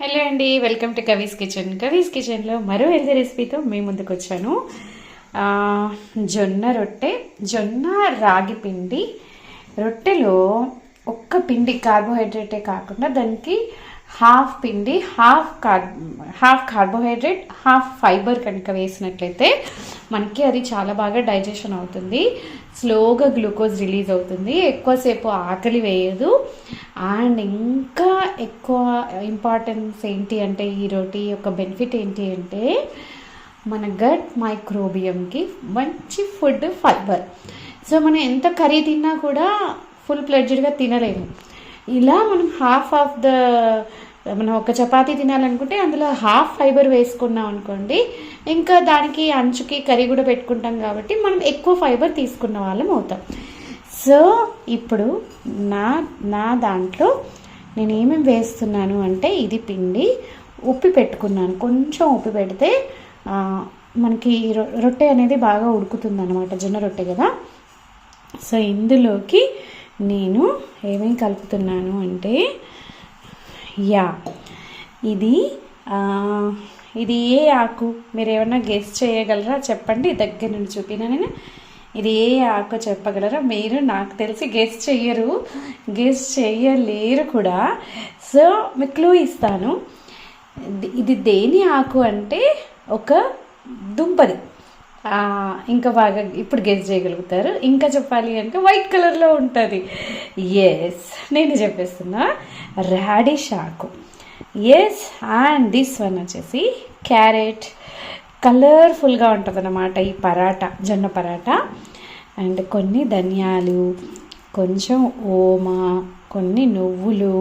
Hello అండి welcome to Kavi's kitchen. Kavi's కిచెన్లో మరో హెల్తీ రెసిపీతో మీ ముందుకు వచ్చాను. జొన్న రొట్టె జొన్న రాగి పిండి. రొట్టెలో ఒక్క పిండి కార్బోహైడ్రేటే కాకుండా దానికి హాఫ్ పిండి half car half carbohydrate half fibre కనుక వేసినట్లయితే మనకి అది చాలా బాగా డైజెషన్ అవుతుంది. స్లోగా గ్లూకోజ్ రిలీజ్ అవుతుంది. ఎక్కువసేపు ఆకలి వేయదు. అండ్ ఇంకా ఎక్కువ ఇంపార్టెన్స్ ఏంటి అంటే ఈ రోటీ యొక్క బెనిఫిట్ ఏంటి అంటే మన గట్ మైక్రోబియంకి మంచి ఫుడ్ ఫైబర్. సో మనం ఎంత కర్రీ తిన్నా కూడా ఫుల్ ప్లెడ్జ్డ్గా తినలేము. ఇలా మనం హాఫ్ ఆఫ్ ద మనం ఒక చపాతీ తినాలనుకుంటే అందులో హాఫ్ ఫైబర్ వేసుకున్నాం అనుకోండి. ఇంకా దానికి అంచుకి కర్రీ కూడా పెట్టుకుంటాం కాబట్టి మనం ఎక్కువ ఫైబర్ తీసుకున్న వాళ్ళం అవుతాం. సో ఇప్పుడు నా నా దాంట్లో నేను ఏమేమి వేస్తున్నాను అంటే ఇది పిండి ఉప్పి పెట్టుకున్నాను. కొంచెం ఉప్పి పెడితే మనకి రొ- రొట్టె అనేది బాగా ఉడుకుతుంది అనమాట జొన్న రొట్టె కదా. సో ఇందులోకి నేను ఏమేమి కలుపుతున్నాను అంటే యా. ఇది ఇది ఏ ఆకు? మీరు ఏమన్నా గెస్ చేయగలరా? చెప్పండి దగ్గర నుండి చూపినా నేను. ఇది ఏ ఆకు చెప్పగలరా? మీరు నాకు తెలిసి గెస్ చెయ్యరు. గెస్ చెయ్యలేరు కూడా. సో మీకు క్లూ ఇస్తాను. ఇది- దేని ఆకు అంటే ఒక దుంపది. ఇంకా బాగా ఇప్పుడు గెస్ చేయగలుగుతారు. ఇంకా చెప్పాలి అంటే వైట్ కలర్లో ఉంటుంది. ఎస్ నేను చెప్పేస్తున్నా. రాడిష్ ఆకు ఎస్ అండ్ దిస్ వన్ వచ్చేసి క్యారెట్ కలర్ఫుల్గా ఉంటుంది అన్నమాట ఈ పరాటా జొన్న పరాటా. అండ్ కొన్ని ధనియాలు కొంచెం ఓమా కొన్ని నువ్వులు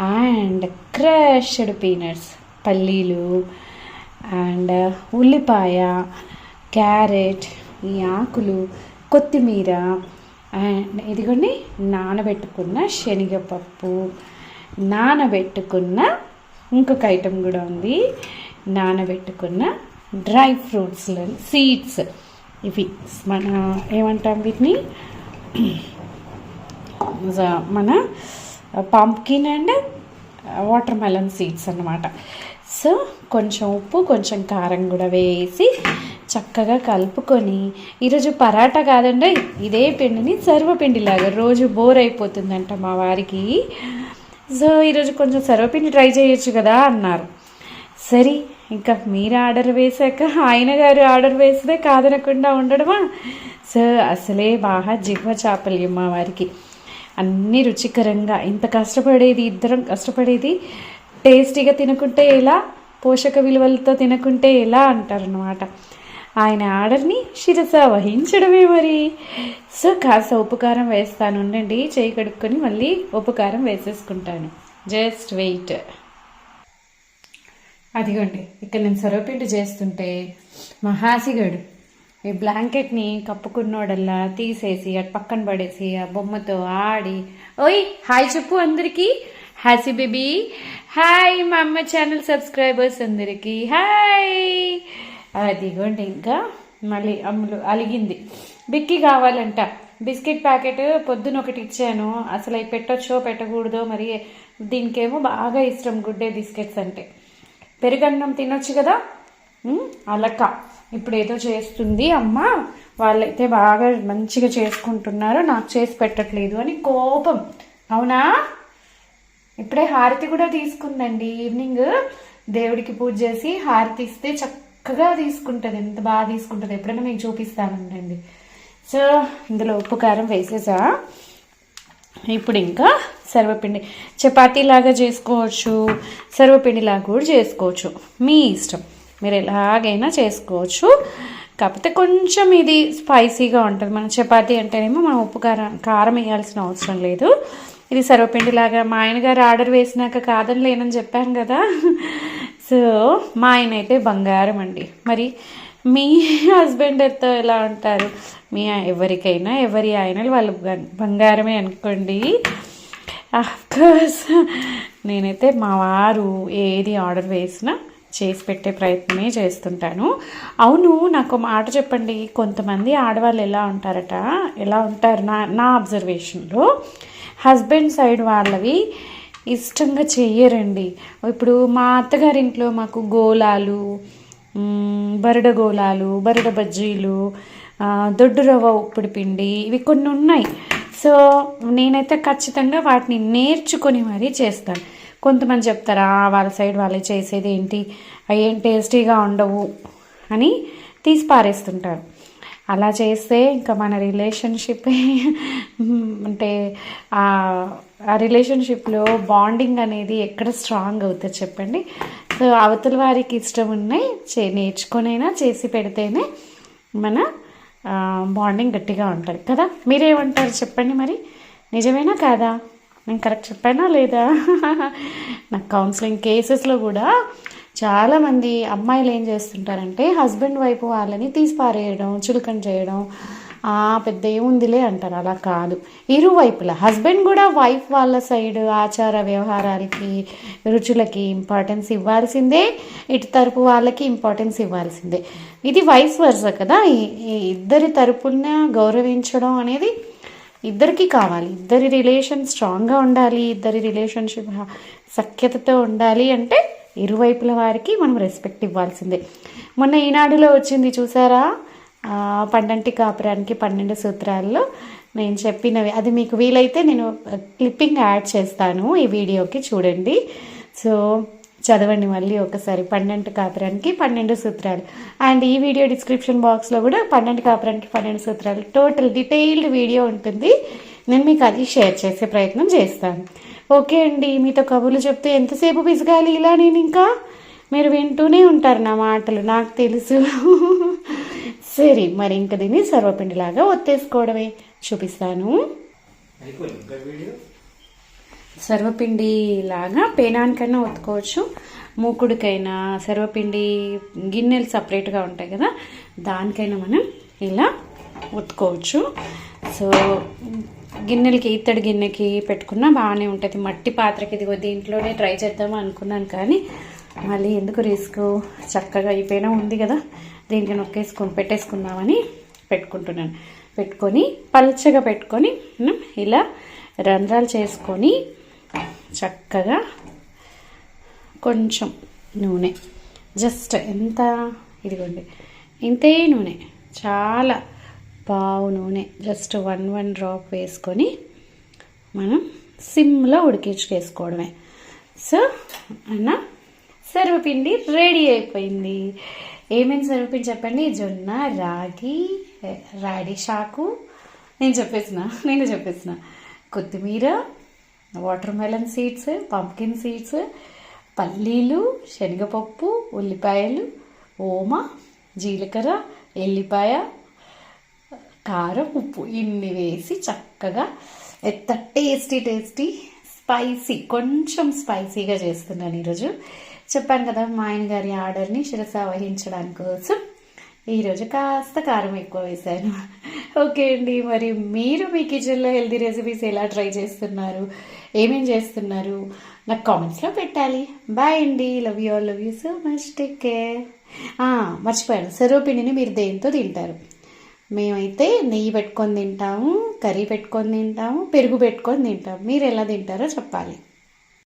అండ్ క్రష్డ్ పీనట్స్ పల్లీలు అండ్ ఉల్లిపాయ క్యారెట్ ఈ ఆకులు కొత్తిమీర అండ్ ఇదిగోండి నానబెట్టుకున్న శనగపప్పు. నానబెట్టుకున్న ఇంకొక ఐటెం కూడా ఉంది. నానబెట్టుకున్న డ్రై ఫ్రూట్స్ సీడ్స్. ఇవి మన ఏమంటాం వీటిని? మన pumpkin and watermelon seeds అన్నమాట. సో కొంచెం ఉప్పు కొంచెం కారం కూడా వేసి చక్కగా కలుపుకొని ఈరోజు పరాటా కాదండి ఇదే పిండిని సర్వపిండిలాగా రోజు బోర్ అయిపోతుందంట మా వారికి. సో ఈరోజు కొంచెం సర్వపిండి ట్రై చేయొచ్చు కదా అన్నారు. సరే ఇంకా మీరు ఆర్డర్ వేశాక ఆయన గారు ఆర్డర్ వేస్తే కాదనకుండా ఉండడమా? సో అసలే బాగా జిహ్వ చాపల్యం మా వారికి. అన్ని రుచికరంగా ఇంత కష్టపడేది ఇద్దరం కష్టపడేది టేస్టీగా తినకుంటే ఎలా? పోషక విలువలతో తినకుంటే ఎలా అంటారనమాట ఆయన ఆర్డర్ని శిరస వహించడమే మరి. సో కాస్త ఉపకారం వేస్తాను. ఉండండి చేయి కడుక్కొని మళ్ళీ ఉపకారం వేసేసుకుంటాను. Just wait. అదిగోండి ఇక్కడ నేను సొరపిండి చేస్తుంటే మా హాసిగాడు ఈ బ్లాంకెట్ని కప్పుకున్నోడల్లా తీసేసి అటు పక్కన పడేసి ఆ బొమ్మతో ఆడి ఓయ్ హాయ్ చెప్పు అందరికీ. హాసి బేబీ హాయ్ మా అమ్మ ఛానల్ సబ్స్క్రైబర్స్ అందరికీ. హాయ్. అదిగోండి ఇంకా. మళ్ళీ అమ్ములు అలిగింది. బిక్కి కావాలంట. బిస్కెట్ ప్యాకెట్ పొద్దున ఒకటి ఇచ్చాను. అసలు అవి పెట్టొచ్చో పెట్టకూడదో మరి దీనికేమో బాగా ఇష్టం గుడ్డే బిస్కెట్స్ అంటే. పెరుగన్నం తినొచ్చు కదా? అలక. ఇప్పుడు ఏదో చేస్తుంది అమ్మ. వాళ్ళైతే బాగా మంచిగా చేసుకుంటున్నారు. నాకు చేసి పెట్టట్లేదు అని కోపం. అవునా? ఇప్పుడే హారతి కూడా తీసుకుందండి. ఈవినింగ్ దేవుడికి పూజ చేసి హారతి ఇస్తే చక్క చక్కగా తీసుకుంటుంది ఎంత బాగా తీసుకుంటుంది? ఎప్పుడైనా మీకు చూపిస్తానండి సో ఇందులో ఉప్పు కారం వేసేసా? ఇప్పుడు ఇంకా సర్వపిండి. చపాతీలాగా చేసుకోవచ్చు సర్వపిండిలాగా కూడా చేసుకోవచ్చు. మీ ఇష్టం. మీరు ఎలాగైనా చేసుకోవచ్చు. కాకపోతే కొంచెం ఇది స్పైసీగా ఉంటుంది. మనం చపాతీ అంటేనేమో మనం ఉప్పు కారం కారం వేయాల్సిన అవసరం లేదు. ఇది సర్వపిండి లాగా. మా ఆయన గారు ఆర్డర్ వేసినాక కాదని లేనని చెప్పాను కదా. సో మా ఆయన అయితే బంగారం అండి. మరి మీ హస్బెండ్తో ఎలా ఉంటారు? మీ ఎవరికైనా ఎవరి ఆయనలు వాళ్ళు బంగారమే అనుకోండి. కోర్స్ నేనైతే మా వారు ఏది ఆర్డర్ వేసినా చేసి పెట్టే ప్రయత్నమే చేస్తుంటాను. అవును నాకు మాట చెప్పండి. కొంతమంది ఆడవాళ్ళు ఎలా ఉంటారట? ఎలా ఉంటారు? నా నా అబ్జర్వేషన్లో హస్బెండ్ సైడ్ వాళ్ళవి ఇష్టంగా చెయ్యరండి. ఇప్పుడు మా అత్తగారింట్లో మాకు గోలాలు బరడ గోలాలు బరడ బజ్జీలు దొడ్డు రవ్వ ఉప్పుడు పిండి ఇవి కొన్ని ఉన్నాయి. సో నేనైతే ఖచ్చితంగా వాటిని నేర్చుకొని మరీ చేస్తాను. కొంతమంది చెప్తారా వాళ్ళ సైడ్ వాళ్ళే చేసేది ఏంటి? అవి ఏం టేస్టీగా ఉండవు అని తీసి పారేస్తుంటారు. అలా చేస్తే ఇంకా మన రిలేషన్షిప్ అంటే ఆ రిలేషన్షిప్లో బాండింగ్ అనేది ఎక్కడ స్ట్రాంగ్ అవుతుంది చెప్పండి? సో అవతల వారికి ఇష్టం ఉన్నాయి చే నేర్చుకొనైనా చేసి పెడితేనే మన బాండింగ్ గట్టిగా ఉంటుంది. కదా? మీరేమంటారు చెప్పండి మరి? నిజమేనా కాదా? నేను కరెక్ట్ చెప్పానా లేదా? నాకు కౌన్సిలింగ్ కేసెస్లో కూడా చాలామంది అమ్మాయిలు ఏం చేస్తుంటారంటే హస్బెండ్ వైపు వాళ్ళని తీసిపారేయడం చులకన చేయడం పెద్ద ఏముందిలే అంటారు. అలా కాదు. ఇరువైపులా హస్బెండ్ కూడా వైఫ్ వాళ్ళ సైడ్ ఆచార వ్యవహారాలకి రుచులకి ఇంపార్టెన్స్ ఇవ్వాల్సిందే. ఇటు తరపు వాళ్ళకి ఇంపార్టెన్స్ ఇవ్వాల్సిందే. ఇది వైఫ్ వర్స కదా. ఈ ఇద్దరి తరపున గౌరవించడం అనేది ఇద్దరికి కావాలి. ఇద్దరి రిలేషన్ స్ట్రాంగ్గా ఉండాలి. ఇద్దరి రిలేషన్షిప్ సఖ్యతతో ఉండాలి అంటే ఇరువైపుల వారికి మనం రెస్పెక్ట్ ఇవ్వాల్సిందే. మొన్న ఈనాడులో వచ్చింది చూసారా? పన్నెంటి కాపురానికి పన్నెండు సూత్రాల్లో నేను చెప్పినవి. అది మీకు వీలైతే నేను క్లిప్పింగ్ యాడ్ చేస్తాను ఈ వీడియోకి చూడండి. సో చదవండి మళ్ళీ ఒకసారి. పన్నెండు కాపురానికి పన్నెండు సూత్రాలు. అండ్ ఈ వీడియో డిస్క్రిప్షన్ బాక్స్లో కూడా పన్నెండు కాపురానికి పన్నెండు సూత్రాలు. టోటల్ డీటెయిల్డ్ వీడియో ఉంటుంది. నేను మీకు అది షేర్ చేసే ప్రయత్నం చేస్తాను. ఓకే అండి మీతో కబుర్లు చెప్తే ఎంతసేపు పిసగాలి ఇలా నేను ఇంకా మీరు వింటూనే ఉంటారు నా మాటలు. నాకు తెలుసు. సరే మరి ఇంక దీన్ని సర్వపిండిలాగా ఒత్తేసుకోవడమే. చూపిస్తాను. సర్వపిండి లాగా పేనానికైనా ఒత్తుకోవచ్చు. మూకుడికైనా సర్వపిండి గిన్నెలు సపరేట్గా ఉంటాయి కదా దానికైనా మనం ఇలా ఒత్తుకోవచ్చు. సో గిన్నెలకి ఇత్తడి గిన్నెకి పెట్టుకున్నా బాగానే ఉంటుంది. మట్టి పాత్రకి ఇదిగో దీంట్లోనే ట్రై చేద్దాం అనుకున్నాను కానీ మళ్ళీ ఎందుకు రిస్క్? చక్కగా అయిపోయినా ఉంది కదా. దీనికి నొక్కేసుకొని పెట్టేసుకుందామని పెట్టుకుంటున్నాను. పెట్టుకొని పల్చగా పెట్టుకొని మనం ఇలా రంధ్రాలు చేసుకొని చక్కగా కొంచెం నూనె. జస్ట్ ఎంత ఇదిగోండి. ఇంతే నూనె. చాలా పావు నూనె. జస్ట్ వన్ వన్ డ్రాప్ వేసుకొని మనం సిమ్లో ఉడికించుకేసుకోవడమే. సో అన్న సర్వపిండి రెడీ అయిపోయింది. ఏమేమి సర్వపిండి చెప్పండి? జొన్న రాగి రాడి షాకు. నేను చెప్పేసిన నేను చెప్పేసిన. కొత్తిమీర watermelon seeds pumpkin seeds పల్లీలు శనగపప్పు ఉల్లిపాయలు ఓమ జీలకర్ర ఎల్లిపాయ కారం ఉప్పు ఇన్ని వేసి చక్కగా ఎంత టేస్టీ టేస్టీ స్పైసీ కొంచెం స్పైసీగా చేస్తున్నాను ఈరోజు. చెప్పాను కదా మా ఆయన గారి ఆర్డర్ని శిరస వహించడానికి కోసం ఈరోజు కాస్త కారం ఎక్కువ వేశాను. ఓకే అండి మరి మీరు మీ కిచెన్లో హెల్దీ రెసిపీస్ ఎలా ట్రై చేస్తున్నారు? ఏమేం చేస్తున్నారు? నాకు కామెంట్స్లో పెట్టాలి. బాయ్ అండి love you all love you so much take care మర్చిపోయాను సర్వపిండిని మీరు దేంతో తింటారు? మేమైతే నెయ్యి పెట్టుకొని తింటాము కర్రీ పెట్టుకొని తింటాము పెరుగు పెట్టుకొని తింటాము. మీరు ఎలా తింటారో చెప్పాలి.